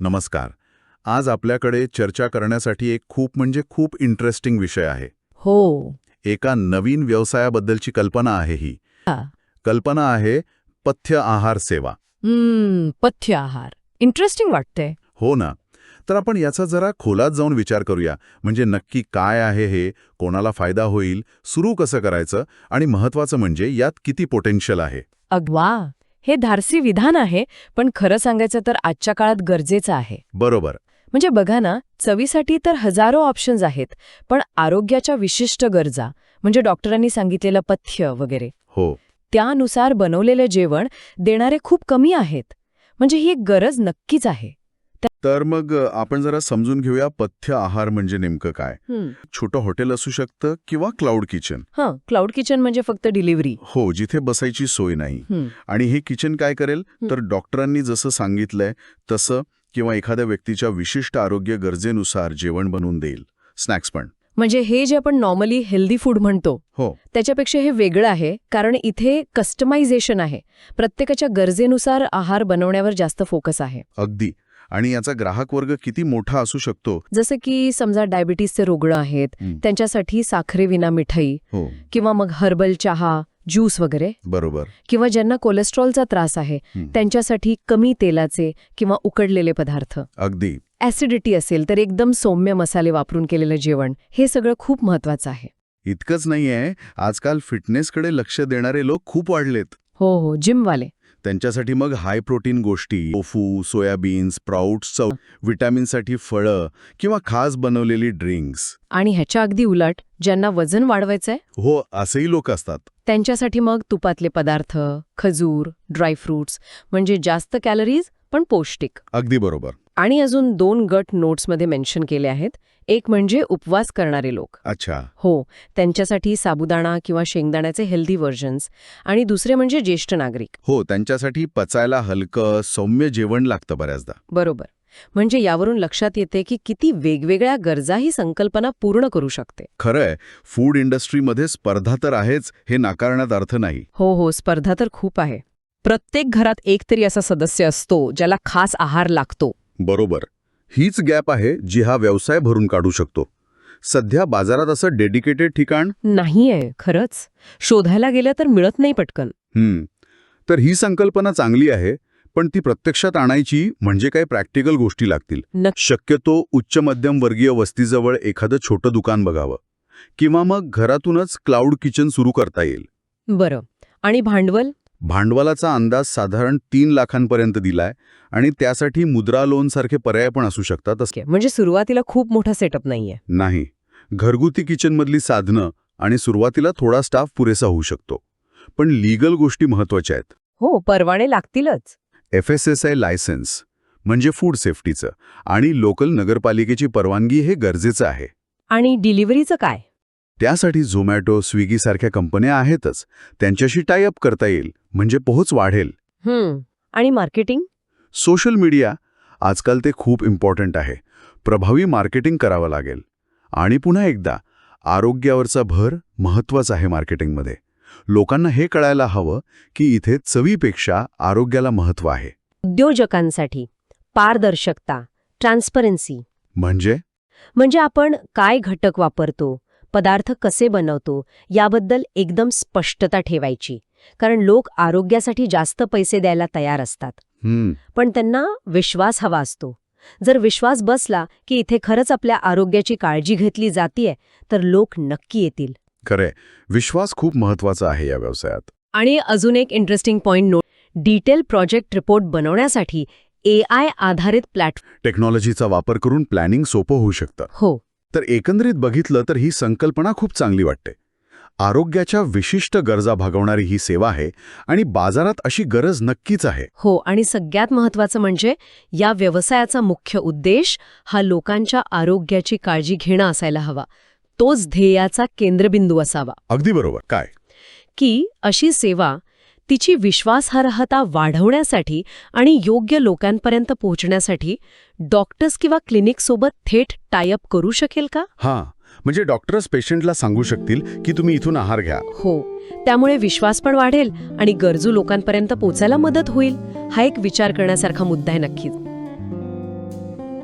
नमस्कार. आज आपल्याकडे चर्चा करण्यासाठी एक खूप म्हणजे खूप इंटरेस्टिंग विषय आहे. हो. एका नवीन व्यवसायाबद्दलची कल्पना आहे ही. कल्पना आहे पथ्य आहार सेवा. हम्म, पथ्य आहार. इंटरेस्टिंग वाटते हो ना. तर आपण याचा जरा खोलात जाऊन विचार करूया. म्हणजे नक्की काय आहे हे कोणाला फायदा होईल सुरू कसं करायचं आणि महत्वाचं म्हणजे यात किती पोटेन्शियल आहे? अगवा हे धारसी विधान आहे पण खरं सांगायचं तर आजच्या काळात गरजेचं आहे. बरोबर. म्हणजे बघा ना चवीसाठी तर हजारो ऑप्शन्स आहेत पण आरोग्याच्या विशिष्ट गरजा म्हणजे डॉक्टरांनी सांगितलेलं पथ्य वगैरे हो. त्यानुसार बनवलेलं जेवण देणारे खूप कमी आहेत. म्हणजे ही एक गरज नक्कीच आहे. तर मग आपण जरा समजून घेऊया पथ्य आहार म्हणजे नेमकं काय. छोटं हॉटेल असू शकतं किंवा क्लाउड किचन. हं क्लाउड किचन म्हणजे फक्त डिलिव्हरी. हो जिथे बसायची सोय नाही. आणि हे किचन काय करेल? तर डॉक्टरांनी जसं सांगितलंय तसं किंवा एखाद्या व्यक्तीच्या विशिष्ट आरोग्य गरजेनुसार जेवण बनवून देईल. स्नॅक्स पण. म्हणजे हे जे आपण नॉर्मली हेल्दी फूड म्हणतो हो. त्याच्यापेक्षा हे वेगळं आहे कारण इथे कस्टमायझेशन आहे. प्रत्येकाच्या गरजेनुसार आहार बनवण्यावर जास्त फोकस आहे. अगदी. आणि याचा ग्राहक वर्ग किती मोठा असू शकतो? जसं की समजा डायबिटीसचे रुग्ण आहेत. त्यांच्यासाठी साखरेविना मिठाई हो. किंवा मग हर्बल चहा ज्यूस वगैरे. बरोबर. किंवा ज्यांना कोलेस्ट्रॉलचा त्रास आहे. त्यांच्यासाठी कमी तेलाचे किंवा उकडलेले पदार्थ. अगदी. ॲसिडिटी असेल तर एकदम सौम्य मसाले वापरून केलेलं जेवण हे सगळं खूप महत्वाचं आहे. इतकंच नाहीये आजकाल फिटनेसकडे लक्ष देणारे लोक खूप वाढलेत. हो हो जिमवाले त्यांच्यासाठी मग हाय प्रोटीन गोष्टी टोफू सोयाबीन स्प्राउट्स चव विटॅमिनसाठी फळं किंवा खास बनवलेली ड्रिंक्स आणि ह्याच्या अगदी उलट ज्यांना वजन वाढवायचंय? हो असेही लोक असतात. त्यांच्यासाठी मग तुपातले पदार्थ खजूर ड्रायफ्रुट्स म्हणजे जास्त कॅलरीज पण पौष्टिक. अगदी बरोबर. आणि अजून दोन गट नोट्समध्ये मेन्शन केले आहेत. एक म्हणजे उपवास करणारे लोक. अच्छा. हो त्यांच्यासाठी साबुदाणा किंवा शेंगदाण्याचे हेल्दी व्हर्जन्स आणि दुसरे म्हणजे ज्येष्ठ नागरिक. हो त्यांच्यासाठी पचायला हलकं सौम्य जेवण लागतं बऱ्याचदा. बरोबर. म्हणजे यावरून लक्षात येते की किती वेगवेगळ्या गरजा ही संकल्पना पूर्ण करू शकते. खरंय फूड इंडस्ट्रीमध्ये स्पर्धा तर आहेच हे नाकारण्यात अर्थ नाही. हो हो स्पर्धा तर खूप आहे. प्रत्येक घरात एक तरी असा सदस्य असतो ज्याला खास आहार लागतो. बरोबर. हीच गॅप आहे जी हा व्यवसाय भरून काढू शकतो. सध्या बाजारात असं डेडिकेटेड ठिकाण नाहीये खरंच. शोधायला गेलं तर मिळत नाही पटकन. हम्म. तर ही संकल्पना चांगली आहे पण ती प्रत्यक्षात आणायची म्हणजे काही प्रॅक्टिकल गोष्टी लागतील. शक्यतो उच्च मध्यम वर्गीय वस्तीजवळ एखादं छोटं दुकान बघावं. किंवा मग घरातूनच क्लाउड किचन सुरू करता येईल. बरं. आणि भांडवल? भांडवलाचा अंदाज साधारण तीन लाखांपर्यंत दिलाय आणि त्यासाठी मुद्रा लोनसारखे पर्याय पण असू शकतात असं म्हणजे सुरुवातीला खूप मोठा सेटअप नाहीये. नाही. घरगुती किचनमधली साधनं आणि सुरुवातीला थोडा स्टाफ पुरेसा होऊ शकतो. पण लीगल गोष्टी महत्त्वाच्या आहेत. हो परवाने लागतीलच. एफ एस एस आय लायसन्स म्हणजे फूड सेफ्टीचं आणि लोकल नगरपालिकेची परवानगी हे गरजेचं आहे. आणि डिलिव्हरीचं काय? त्यासाठी झोमॅटो स्विगीसारख्या कंपन्या आहेतच. त्यांच्याशी टाय अप करता येईल म्हणजे पोहोच वाढेल. हम्म. आणि मार्केटिंग सोशल मीडिया आजकाल ते खूप इम्पॉर्टंट आहे. प्रभावी मार्केटिंग करावं लागेल. आणि पुन्हा एकदा आरोग्यावरचा भर महत्त्वाचा आहे मार्केटिंगमध्ये लोकांना हे कळायला हवं की इथे चवीपेक्षा आरोग्याला महत्त्व आहे. उद्योजकांसाठी पारदर्शकता ट्रान्सपरन्सी म्हणजे? म्हणजे आपण काय घटक वापरतो? पदार्थ कसे बनवतो याबद्दल एकदम स्पष्टता ठेवायची. कारण लोक आरोग्यासाठी जास्त पैसे द्यायला तयार असतात. पण त्यांना विश्वास हवा असतो. जर विश्वास बसला की इथे खरंच आपल्या आरोग्याची काळजी घेतली जातीये तर लोक नक्की येतील. खरंय. विश्वास खूप महत्त्वाचा आहे या व्यवसायात. आणि अजून एक interesting point note detail project report बनवण्यासाठी ए आय आधारित प्लॅटफॉर्म टेक्नॉलॉजीचा वापर करून प्लॅनिंग सोपं होऊ शकतं. हो. तर एकंदरीत बघितलं तर ही संकल्पना खूप चांगली वाटते. आरोग्याच्या विशिष्ट गरजा भागवणारी ही सेवा आहे आणि बाजारात अशी गरज नक्कीच आहे. हो आणि सगळ्यात महत्वाचं म्हणजे या व्यवसायाचा मुख्य उद्देश हा लोकांच्या आरोग्याची काळजी घेणं असायला हवा. तोच ध्येयाचा केंद्रबिंदू असावा. अगदी बरोबर. काय? की अशी सेवा तिची विश्वासार्हता वाढवण्यासाठी आणि योग्य लोकांपर्यंत पोहोचण्यासाठी डॉक्टर्स किंवा क्लिनिकसोबत थेट टायअप करू शकेल का? हां म्हणजे डॉक्टर्स पेशंटला सांगू शकतील की तुम्ही इथून आहार घ्या. हो त्यामुळे विश्वास पण वाढेल आणि गरजू लोकांपर्यंत पोचायला मदत होईल. हा एक विचार करण्यासारखा मुद्दा आहे नक्कीच.